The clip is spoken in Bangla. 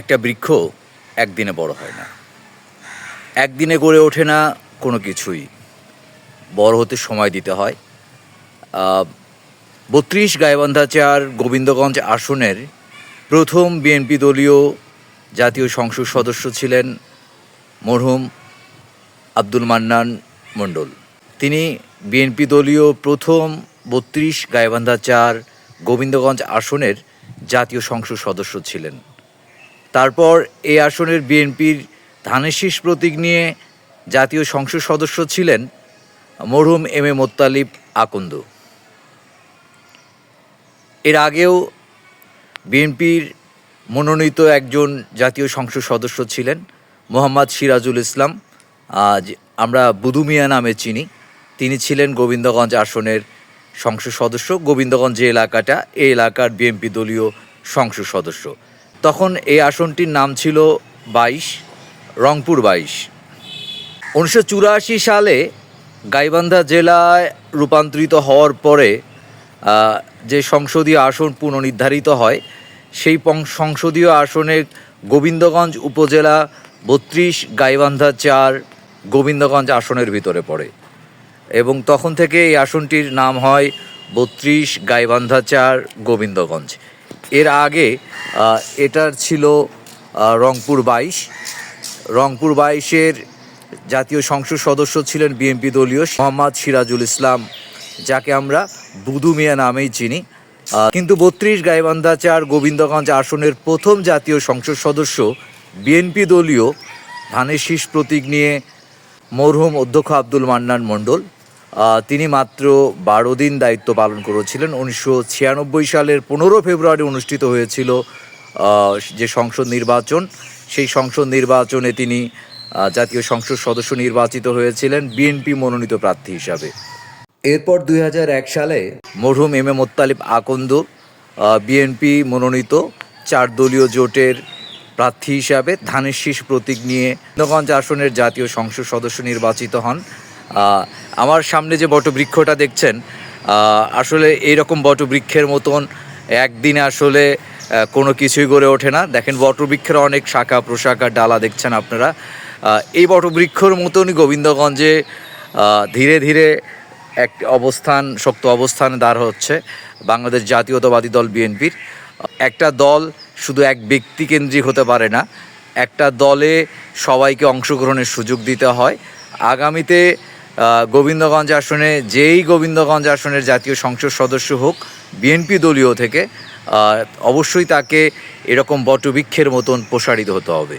একটা বৃক্ষ একদিনে বড় হয় না। একদিনে গড়ে ওঠে না কোনো কিছুই। বড় হতে সময় দিতে হয়। বত্রিশ গাইবান্ধা চার গোবিন্দগঞ্জ আসনের প্রথম বিএনপি দলীয় জাতীয় সংসদ সদস্য ছিলেন মরহুম আব্দুল মান্নান মণ্ডল। তিনি বিএনপি দলীয় প্রথম বত্রিশ গাইবান্ধা চার গোবিন্দগঞ্জ আসনের জাতীয় সংসদ সদস্য ছিলেন। তারপর এই আসনের বিএনপির ধানের শীষ প্রতীক নিয়ে জাতীয় সংসদ সদস্য ছিলেন মরহুম এম এ মোত্তালিব আকন্দ। এর আগেও বিএনপির মনোনীত একজন জাতীয় সংসদ সদস্য ছিলেন মোহাম্মদ সিরাজুল ইসলাম। আজ আমরা বুদুমিয়া নামে চিনি। তিনি ছিলেন গোবিন্দগঞ্জ আসনের সংসদ সদস্য। গোবিন্দগঞ্জ যে এলাকাটা এই এলাকার বিএনপি দলীয় সংসদ সদস্য। তখন এই আসনটির নাম ছিল বাইশ, রংপুর বাইশ। উনিশশো চুরাশি সালে গাইবান্ধা জেলায় রূপান্তরিত হওয়ার পরে যে সংসদীয় আসন পুনর্নির্ধারিত হয়, সেই সংসদীয় আসনে গোবিন্দগঞ্জ উপজেলা বত্রিশ, গাইবান্ধা চার, গোবিন্দগঞ্জ আসনের ভিতরে পড়ে। এবং তখন থেকে এই আসনটির নাম হয় বত্রিশ, গাইবান্ধা চার, গোবিন্দগঞ্জ। এর আগে এটার ছিল রংপুর বাইশ। রংপুর বাইশের জাতীয় সংসদ সদস্য ছিলেন বিএনপি দলীয় মোহাম্মদ সিরাজুল ইসলাম, যাকে আমরা বুদু মিয়া নামেই চিনি। কিন্তু বত্রিশ গাইবান্ধা চার গোবিন্দগঞ্জ আসনের প্রথম জাতীয় সংসদ সদস্য বিএনপি দলীয় ধানের শীষ প্রতীক নিয়ে মরহুম অধ্যক্ষ আব্দুল মান্নান মণ্ডল। তিনি মাত্র বারো দিন দায়িত্ব পালন করেছিলেন। উনিশশো ছিয়ানব্বই সালের পনেরো ফেব্রুয়ারি অনুষ্ঠিত হয়েছিল যে সংসদ নির্বাচন। সেই সংসদ নির্বাচনে তিনি জাতীয় সংসদ সদস্য নির্বাচিত হয়েছিলেন বিএনপি মনোনীত প্রার্থী হিসাবে। এরপর দুই হাজার এক সালে মরহুম M A Mottalib Akand BNP মনোনীত চার দলীয় জোটের প্রার্থী হিসাবে ধানের শীষ প্রতীক নিয়ে নগঞ্জ আসনের জাতীয় সংসদ সদস্য নির্বাচিত হন। আমার সামনে যে বটবৃক্ষটা দেখছেন আসলে এইরকম বটবৃক্ষের মতন একদিনে আসলে কোনো কিছুই গড়ে ওঠে না। দেখেন, বটবৃক্ষের অনেক শাখা প্রশাখা ডালা দেখছেন আপনারা। এই বটবৃক্ষর মতনই গোবিন্দগঞ্জে ধীরে ধীরে এক অবস্থান, শক্ত অবস্থানে দাঁড় হচ্ছে বাংলাদেশ জাতীয়তাবাদী দল বিএনপির। একটা দল শুধু এক ব্যক্তি কেন্দ্রিক হতে পারে না, একটা দলে সবাইকে অংশগ্রহণের সুযোগ দিতে হয়। আগামীতে গোবিন্দগঞ্জ আসনে, যেই গোবিন্দগঞ্জ আসনের জাতীয় সংসদ সদস্য হোক, বিএনপি দলীয় থেকে অবশ্যই তাকে এরকম বটবৃক্ষের মতন প্রসারিত হতে হবে।